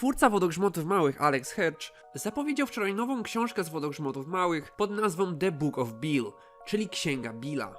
Twórca Wodogrzmotów Małych, Alex Hedge, zapowiedział wczoraj nową książkę z Wodogrzmotów Małych pod nazwą The Book of Bill, czyli Księga Billa.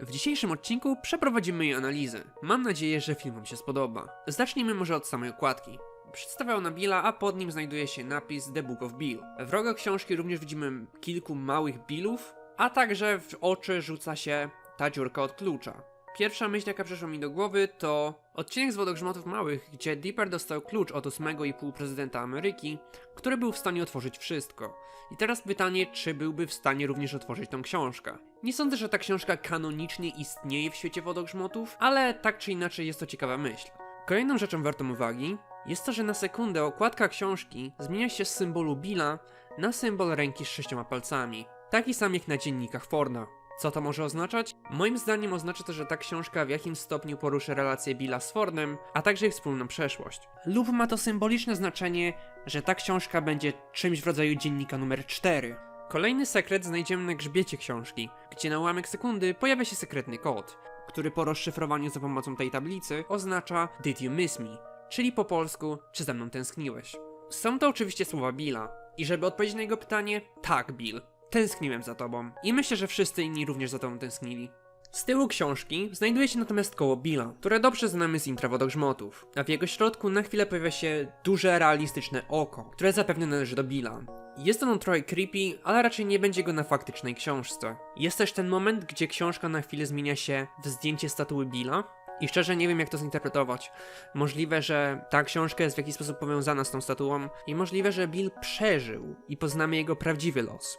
W dzisiejszym odcinku przeprowadzimy jej analizę. Mam nadzieję, że film Wam się spodoba. Zacznijmy może od samej okładki. Przedstawia ona Billa, a pod nim znajduje się napis The Book of Bill. W rogach książki również widzimy kilku małych Billów, a także w oczy rzuca się ta dziurka od klucza. Pierwsza myśl, jaka przyszła mi do głowy, to odcinek z Wodogrzmotów Małych, gdzie Dipper dostał klucz od ósmego i pół prezydenta Ameryki, który był w stanie otworzyć wszystko. I teraz pytanie, czy byłby w stanie również otworzyć tą książkę. Nie sądzę, że ta książka kanonicznie istnieje w świecie Wodogrzmotów, ale tak czy inaczej jest to ciekawa myśl. Kolejną rzeczą wartą uwagi jest to, że na sekundę okładka książki zmienia się z symbolu Billa na symbol ręki z sześcioma palcami, taki sam jak na dziennikach Forda. Co to może oznaczać? Moim zdaniem oznacza to, że ta książka w jakimś stopniu poruszy relacje Billa z Fordem, a także ich wspólną przeszłość. Lub ma to symboliczne znaczenie, że ta książka będzie czymś w rodzaju dziennika numer 4. Kolejny sekret znajdziemy na grzbiecie książki, gdzie na ułamek sekundy pojawia się sekretny kod, który po rozszyfrowaniu za pomocą tej tablicy oznacza Did you miss me? Czyli po polsku, czy ze mną tęskniłeś? Są to oczywiście słowa Billa. I żeby odpowiedzieć na jego pytanie, tak, Bill. Tęskniłem za tobą. I myślę, że wszyscy inni również za tobą tęsknili. Z tyłu książki znajduje się natomiast koło Billa, które dobrze znamy z intra Wodogrzmotów, a w jego środku na chwilę pojawia się duże, realistyczne oko, które zapewne należy do Billa. Jest ono trochę creepy, ale raczej nie będzie go na faktycznej książce. Jest też ten moment, gdzie książka na chwilę zmienia się w zdjęcie statuły Billa, i szczerze nie wiem, jak to zinterpretować. Możliwe, że ta książka jest w jakiś sposób powiązana z tą statuą, i możliwe, że Bill przeżył i poznamy jego prawdziwy los.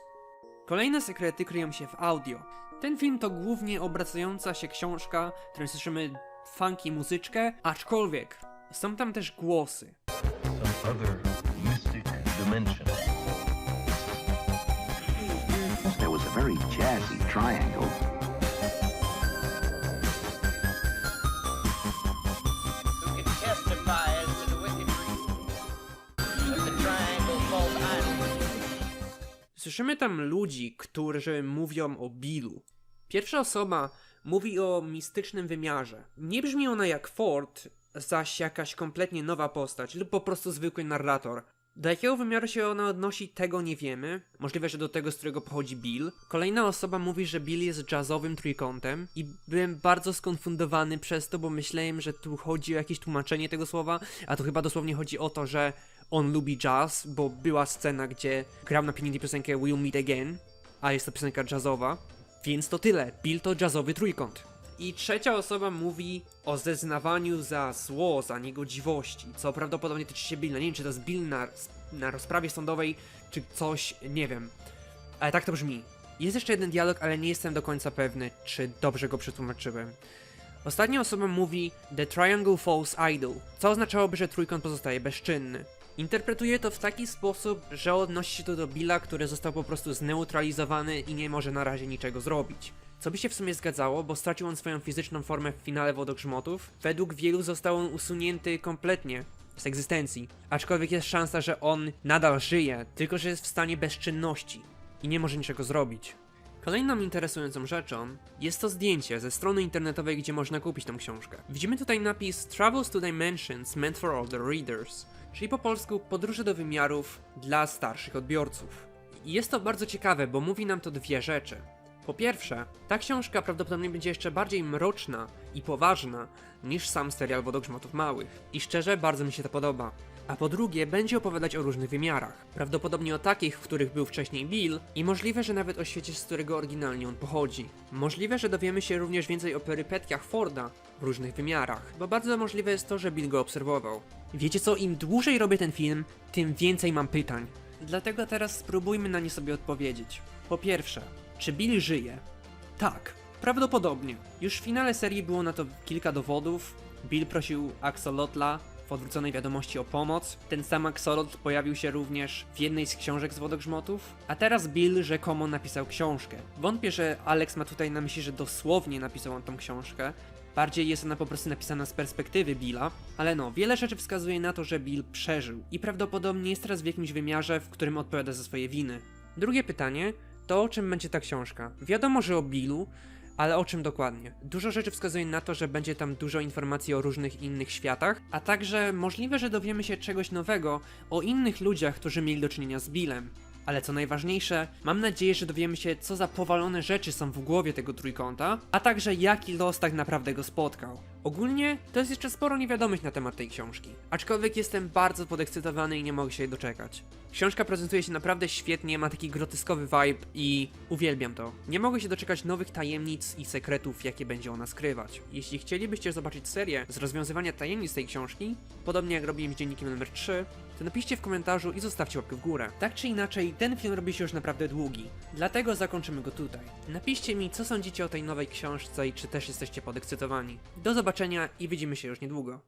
Kolejne sekrety kryją się w audio. Ten film to głównie obracająca się książka, w której słyszymy funky muzyczkę, aczkolwiek są tam też głosy. some other mystic dimension. There was a very jazzy triangle. Słyszymy tam ludzi, którzy mówią o Billu. Pierwsza osoba mówi o mistycznym wymiarze. Nie brzmi ona jak Ford, zaś jakaś kompletnie nowa postać lub po prostu zwykły narrator. Do jakiego wymiaru się ona odnosi, tego nie wiemy. Możliwe, że do tego, z którego pochodzi Bill. Kolejna osoba mówi, że Bill jest jazzowym trójkątem i byłem bardzo skonfundowany przez to, bo myślałem, że tu chodzi o jakieś tłumaczenie tego słowa, a to chyba dosłownie chodzi o to, że on lubi jazz, bo była scena, gdzie grał na pianinie piosenkę We'll Meet Again, a jest to piosenka jazzowa. Więc to tyle. Bill to jazzowy trójkąt. I trzecia osoba mówi o zeznawaniu za zło, za niegodziwości, co prawdopodobnie tyczy się Billa. Nie wiem, czy to jest Bill na, na rozprawie sądowej, czy coś, nie wiem. Ale tak to brzmi. Jest jeszcze jeden dialog, ale nie jestem do końca pewny, czy dobrze go przetłumaczyłem. Ostatnia osoba mówi The Triangle Falls Idle, co oznaczałoby, że trójkąt pozostaje bezczynny. Interpretuje to w taki sposób, że odnosi się to do Billa, który został po prostu zneutralizowany i nie może na razie niczego zrobić. Co by się w sumie zgadzało, bo stracił on swoją fizyczną formę w finale Wodogrzmotów. Według wielu został on usunięty kompletnie z egzystencji. Aczkolwiek jest szansa, że on nadal żyje, tylko że jest w stanie bezczynności i nie może niczego zrobić. Kolejną interesującą rzeczą jest to zdjęcie ze strony internetowej, gdzie można kupić tą książkę. Widzimy tutaj napis Travels to Dimensions meant for older readers, czyli po polsku podróże do wymiarów dla starszych odbiorców. I jest to bardzo ciekawe, bo mówi nam to dwie rzeczy. Po pierwsze, ta książka prawdopodobnie będzie jeszcze bardziej mroczna i poważna niż sam serial Wodogrzmotów Małych. I szczerze, bardzo mi się to podoba. A po drugie, będzie opowiadać o różnych wymiarach. Prawdopodobnie o takich, w których był wcześniej Bill i możliwe, że nawet o świecie, z którego oryginalnie on pochodzi. Możliwe, że dowiemy się również więcej o perypetiach Forda w różnych wymiarach, bo bardzo możliwe jest to, że Bill go obserwował. Wiecie co, im dłużej robię ten film, tym więcej mam pytań. Dlatego teraz spróbujmy na nie sobie odpowiedzieć. Po pierwsze, czy Bill żyje? Tak, prawdopodobnie. Już w finale serii było na to kilka dowodów. Bill prosił Axolotla w odwróconej wiadomości o pomoc. Ten sam Axolotl pojawił się również w jednej z książek z Wodogrzmotów. A teraz Bill rzekomo napisał książkę. Wątpię, że Alex ma tutaj na myśli, że dosłownie napisał on tą książkę. Bardziej jest ona po prostu napisana z perspektywy Billa, ale no, wiele rzeczy wskazuje na to, że Bill przeżył i prawdopodobnie jest teraz w jakimś wymiarze, w którym odpowiada za swoje winy. Drugie pytanie to o czym będzie ta książka? Wiadomo, że o Billu, Ale o czym dokładnie? Dużo rzeczy wskazuje na to, że będzie tam dużo informacji o różnych innych światach, a także możliwe, że dowiemy się czegoś nowego o innych ludziach, którzy mieli do czynienia z Billem. Ale co najważniejsze, mam nadzieję, że dowiemy się, co za powalone rzeczy są w głowie tego trójkąta, a także jaki los tak naprawdę go spotkał. Ogólnie to jest jeszcze sporo niewiadomych na temat tej książki, aczkolwiek jestem bardzo podekscytowany i nie mogę się jej doczekać. Książka prezentuje się naprawdę świetnie, ma taki groteskowy vibe i uwielbiam to. Nie mogę się doczekać nowych tajemnic i sekretów, jakie będzie ona skrywać. Jeśli chcielibyście zobaczyć serię z rozwiązywania tajemnic tej książki, podobnie jak robiłem z dziennikiem numer 3, to napiszcie w komentarzu i zostawcie łapkę w górę. Tak czy inaczej, ten film robi się już naprawdę długi, dlatego zakończymy go tutaj. Napiszcie mi, co sądzicie o tej nowej książce i czy też jesteście podekscytowani. Do zobaczenia i widzimy się już niedługo.